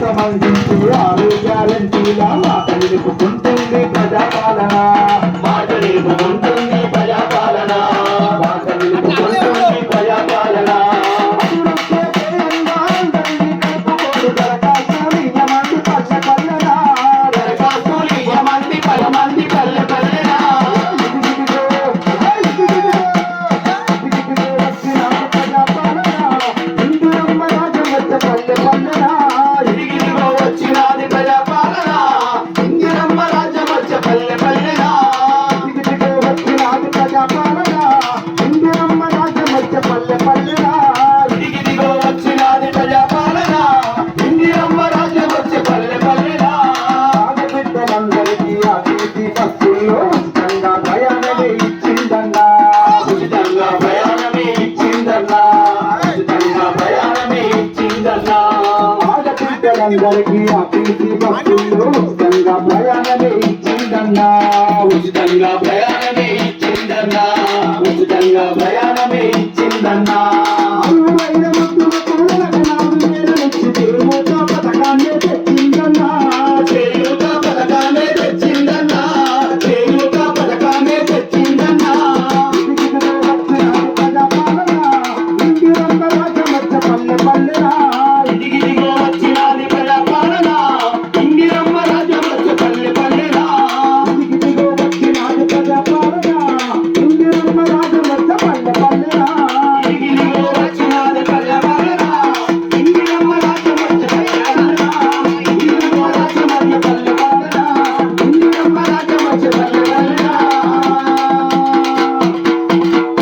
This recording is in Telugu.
ప్రబంధించు ఆరోగ్యాలను చూడాలి Thank you. ప్రజలందరికీ ఆఫీసి బస్సులు ఉచితంగా ప్రయాణమే ఇచ్చిందన్నా. ఉచితంగా ప్రయాణమే ఇచ్చిందన్నా. ఉచితంగా ప్రయాణమే ఇచ్చిందన్నా.